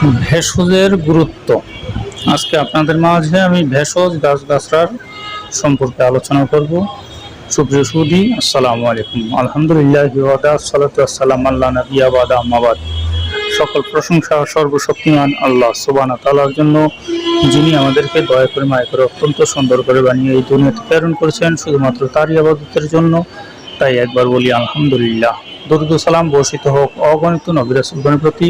ভেষজের গুরুত্ব। আজকে আপনাদের মাঝে আমি ভেষজ গাছগাছরার সম্পর্কে আলোচনা করব। সুপ্রিয় সুদি আসসালামু আলাইকুম। আলহামদুলিল্লাহ সালাম আল্লাহ নবিয়া বাদা আম্মাবাদ। সকল প্রশংসা সর্বশক্তিমান আল্লাহ সুবানা তালার জন্য, যিনি আমাদেরকে দয়া করে, মায়া করে অত্যন্ত সুন্দর করে বানিয়ে এই দুনিয়াতে প্রেরণ করেছেন, শুধুমাত্র তারই আবাদতের জন্য। তাই একবার বলি, আলহামদুলিল্লাহ। দরুদ সালাম বর্ষিত হোক, অগণিত নবী রাসুলগণের প্রতি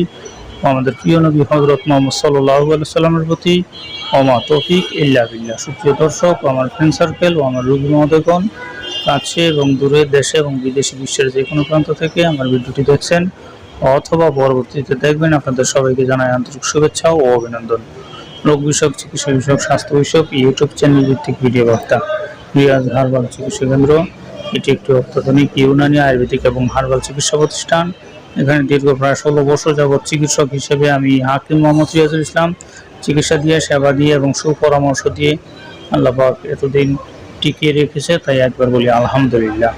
আমাদের প্রিয় নবী হজরত মোহাম্মদ সাল্লাহ সাল্লামের প্রতি অমা তৌফিক, ইল্লা বিল্লাহ। সুপ্রিয় দর্শক আমার ফ্রেন্ড সার্কেল ও আমার রুগী মহোদয়গণ, কাছে এবং দূরে দেশে এবং বিদেশি বিশ্বের যে কোনো প্রান্ত থেকে আমার ভিডিওটি দেখছেন অথবা পরবর্তীতে দেখবেন, আপনাদের সবাইকে জানাই আন্তরিক শুভেচ্ছা ও অভিনন্দন। রোগ বিষয়ক, চিকিৎসা বিষয়ক, স্বাস্থ্য বিষয়ক, ইউটিউব চ্যানেল ভিত্তিক ভিডিও বার্তা। রিয়াজ হারবাল চিকিৎসা কেন্দ্র, এটি একটি অত্যাধুনিক ইউনানি আয়ুর্বেদিক এবং হার্বাল চিকিৎসা প্রতিষ্ঠান। এখানে দীর্ঘ প্রায় ষোলো বছর যাবৎ চিকিৎসক হিসেবে আমি হাকিম মোহাম্মদ রিয়াজুল ইসলাম চিকিৎসা দিয়ে, সেবা দিয়ে এবং সুপরামর্শ দিয়ে আল্লাহ পাক এতদিন টিকিয়ে রেখেছে, তাই একবার বলি আলহামদুলিল্লাহ।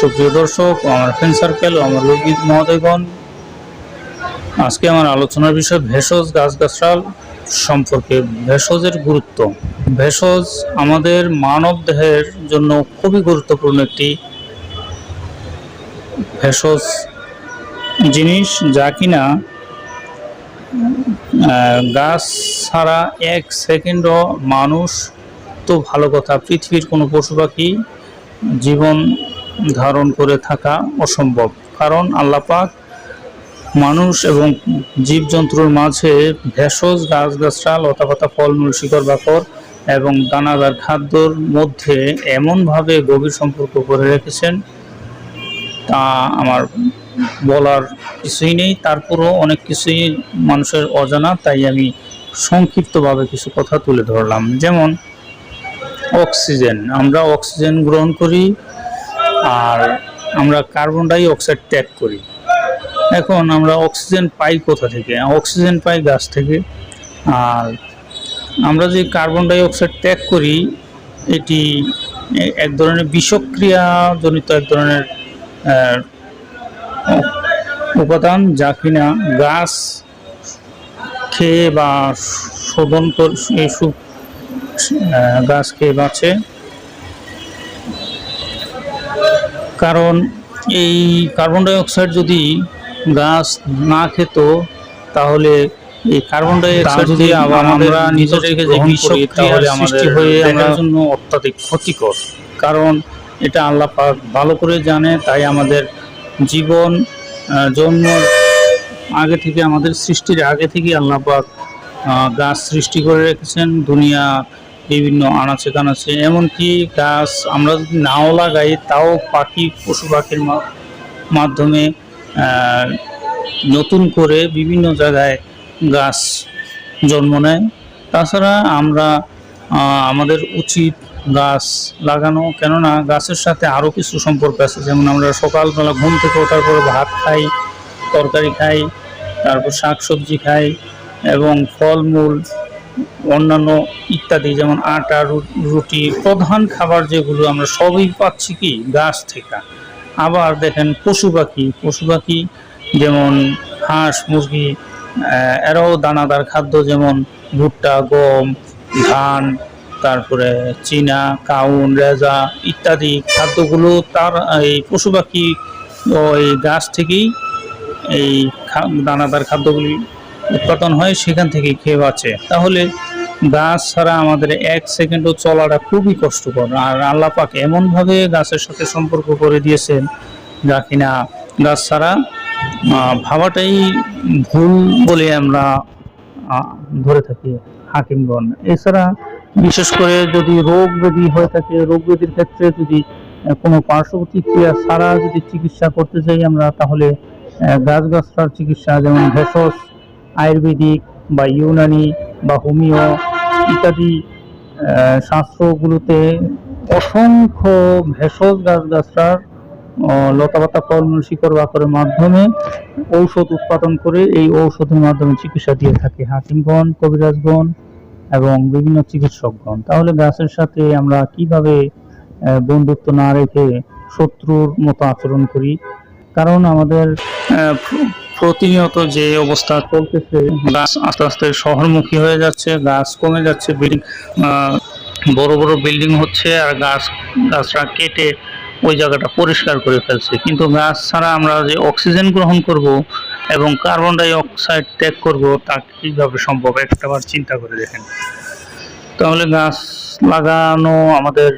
সুপ্রিয় দর্শক, আমার ফ্রেন্ড সার্কেল আমার রোগী মহোদয়গণ, আজকে আমার আলোচনার বিষয় ভেষজ গাছগাছরাল সম্পর্কে। ভেষজের গুরুত্ব। ভেষজ আমাদের মানব দেহের জন্য খুবই গুরুত্বপূর্ণ একটি ভেষজ জিনিস যা কিনা গাছ ছাড়া এক সেকেন্ডও মানুষ তো ভালো কথা, পৃথিবীর কোনো পশু পাখি জীবন ধারণ করে থাকা অসম্ভব। কারণ আল্লাপাক মানুষ এবং জীবজন্তুর মাঝে ভেষজ গাছগাছরা লতাপাতা ফলমূল, শিকড় বাকড় এবং দানাদার খাদ্যর মধ্যে এমনভাবে গভীর সম্পর্ক করে রেখেছেন তা আমার বলার কিছুই নেই। তারপরও অনেক কিছুই মানুষের অজানা, তাই আমি সংক্ষিপ্তভাবে কিছু কথা তুলে ধরলাম। যেমন, অক্সিজেন। আমরা অক্সিজেন গ্রহণ করি আর আমরা কার্বন ডাই অক্সাইড ত্যাগ করি। এখন আমরা অক্সিজেন পাই কোথা থেকে? অক্সিজেন পাই গাছ থেকে। আর আমরা যে কার্বন ডাই অক্সাইড ত্যাগ করি, এটি এক ধরনের বিষক্রিয়াজনিত এক ধরনের উপাদান যা কিনা গাছ খেয়ে বা শোধন করে গাছ খেয়ে বাঁচে। কারণ এই কার্বন ডাই অক্সাইড যদি গাছ না খেত তাহলে এই কার্বন ডাই অক্সাইড যদি আমরা নিজেদেরকে যে বিষক্রিয়ার সৃষ্টি হয়ে আমাদের জন্য অত্যাধিক ক্ষতিকর। কারণ এটা আল্লাহ পাক ভালো করে জানে, তাই আমাদের জীবন জন্ম আগে থেকে আমাদের সৃষ্টির আগে থেকে আল্লাহ পাক গাছ সৃষ্টি করে রেখেছেন, দুনিয়া বিভিন্ন আনাচে কানাচে, এমনকি গাছ আমরা যদি নাও লাগাই, তাও পাখি, পশু পাখির মাধ্যমে নতুন করে বিভিন্ন জায়গায় গাছ জন্ম নেয়। তাছাড়া আমরা আমাদের উচিত গাছ লাগানো, কেননা গাছের সাথে আরও কিছু সম্পর্ক আছে। যেমন আমরা সকালবেলা ঘুম থেকে ওঠার পর ভাত খাই, তরকারি খাই, তারপর শাক সবজি খাই এবং ফলমূল, অন্যান্য ইত্যাদি, যেমন আটা রুটি, প্রধান খাবার যেগুলো আমরা সবই পাচ্ছি কি গাছ থেকে। আবার দেখেন পশু পাখি পশু পাখি যেমন হাঁস, মুরগি এরাও দানাদার খাদ্য যেমন ভুট্টা, গম, ধান তারপরে চীনা, কাউন, রেজা ইত্যাদি খাদ্যগুলো তার, এই পশু পাখি, ওই গাছ থেকেই এই দানাদার খাদ্যগুলি উৎপাদন হয়, সেখান থেকে খেয়ে বাঁচে। তাহলে গাছ ছাড়া আমাদের এক সেকেন্ডও চলাটা খুবই কষ্টকর। আর আল্লাহ পাক এমনভাবে গাছের সাথে সম্পর্ক করে দিয়েছেন যা কিনা গাছ ছাড়া ভাবাটাই ভুল বলে আমরা ধরে থাকি হাকিমগণ। এছাড়া বিশেষ করে যদি রোগ ব্যাধি হয়ে থাকে রোগ ব্যাধির ক্ষেত্রে যদি কোনো পার্শ্ব প্রতিক্রিয়া ছাড়া যদি চিকিৎসা করতে চাই আমরা তাহলে আহ, গাছগাছরার চিকিৎসা যেমন ভেষজ আয়ুর্বেদিক বা ইউনানি বা হোমিও ইত্যাদি শাস্ত্রগুলোতে অসংখ্য ভেষজ গাছগাছরার আহ, লতাপাতা ফলমূল শিকড় বাকরের মাধ্যমে ঔষধ উৎপাদন করে এই ঔষধের মাধ্যমে চিকিৎসা দিয়ে থাকে। হাকিমগণ কবিরাজগণ এবং বিভিন্ন চিকিৎসকগণ। তাহলে গাছের সাথে আমরা কীভাবে বন্ধুত্ব না রেখে শত্রুর মতো আচরণ করি? কারণ আমাদের প্রতিনিয়ত যে অবস্থা চলতেছে গাছ আস্তে আস্তে শহরমুখী হয়ে যাচ্ছে, গাছ কমে যাচ্ছে, বিল্ডিং বড় বড় বিল্ডিং হচ্ছে, আর গাছ, গাছটা কেটে ওই জায়গাটা পরিষ্কার করে ফেলছে। কিন্তু গাছ ছাড়া আমরা যে অক্সিজেন গ্রহণ করব এবং কার্বন ডাই অক্সাইড ত্যাগ করব, তা কীভাবে সম্ভব? একটাবার চিন্তা করে দেখেন। তাহলে গাছ লাগানো আমাদের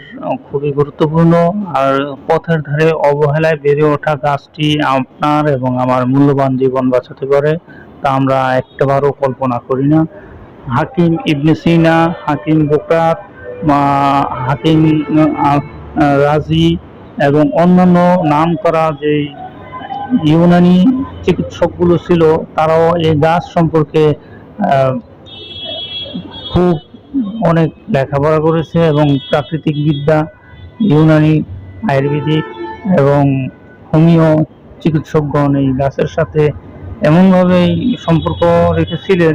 খুবই গুরুত্বপূর্ণ, আর পথের ধারে অবহেলায় বেড়ে ওঠা গাছটি আপনার এবং আমার মূল্যবান জীবন বাঁচাতে পারে, তা আমরা একটাবারও কল্পনা করি না। হাকিম ইবনে সিনা, হাকিম বোকাত হাকিম রাজি এবং অন্যান্য নাম করা যে ইউনানি চিকিৎসকগুলো ছিল, তারাও এই গাছ সম্পর্কে খুব অনেক লেখাপড়া করেছে এবং প্রাকৃতিক বিদ্যা, ইউনানি, আয়ুর্বেদিক এবং হোমিও চিকিৎসকগণ এই গাছের সাথে এমনভাবেই সম্পর্ক রেখেছিলেন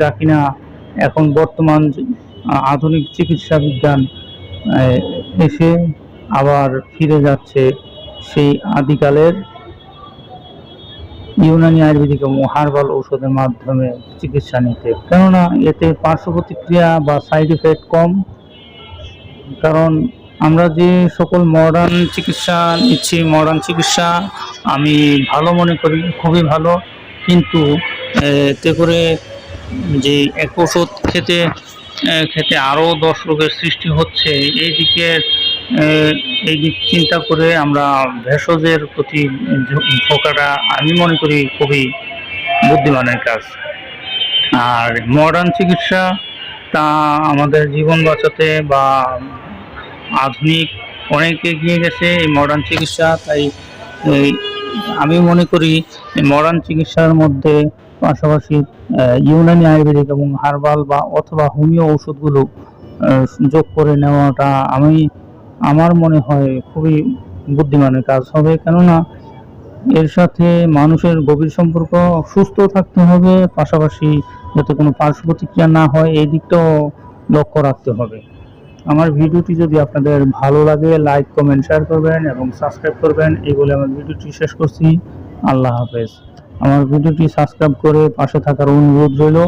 যা কিনা এখন বর্তমান আধুনিক চিকিৎসা বিজ্ঞান এসে আবার ফিরে যাচ্ছে সেই আদিকালের ইউনানি আয়ুর্বেদিক এবং হার্বাল ঔষধের মাধ্যমে চিকিৎসা নিতে। কেননা এতে পার্শ্ব প্রতিক্রিয়া বা সাইড এফেক্ট কম। কারণ আমরা যে সকল মডার্ন চিকিৎসা নিচ্ছি মডার্ন চিকিৎসা আমি ভালো মনে করি, খুবই ভালো। কিন্তু এতে করে যে এক ওষুধ খেতে খেতে আরও দশ রোগের সৃষ্টি হচ্ছে, এই দিকে এই দিক চিন্তা করে আমরা ভেষজের প্রতি ঝোঁক- ঝোঁকাটা আমি মনে করি খুবই বুদ্ধিমানের কাজ। আর মডার্ন চিকিৎসা তা আমাদের জীবন বাঁচাতে বা আধুনিক অনেক এগিয়ে গেছে এই মডার্ন চিকিৎসা, তাই আমি মনে করি মডার্ন চিকিৎসার মধ্যে পাশাপাশি ইউনানি আয়ুর্বেদিক এবং হার্বাল বা অথবা হোমিও ওষুধগুলো যোগ করে নেওয়াটা আমি আমার মনে হয় খুবই বুদ্ধিমানের কাজ হবে। কেননা এর সাথে মানুষের গভীর সম্পর্ক, সুস্থ থাকতে হবে, পাশাপাশি যাতে কোনো পার্শ্ব প্রতিক্রিয়া না হয়, এই দিকটাও লক্ষ্য রাখতে হবে। আমার ভিডিওটি যদি আপনাদের ভালো লাগে, লাইক, কমেন্ট, শেয়ার করবেন এবং সাবস্ক্রাইব করবেন, এই বলে আমার ভিডিওটি শেষ করছি। আল্লাহ হাফেজ। আমার ভিডিওটি সাবস্ক্রাইব করে পাশে থাকার অনুরোধ রইল।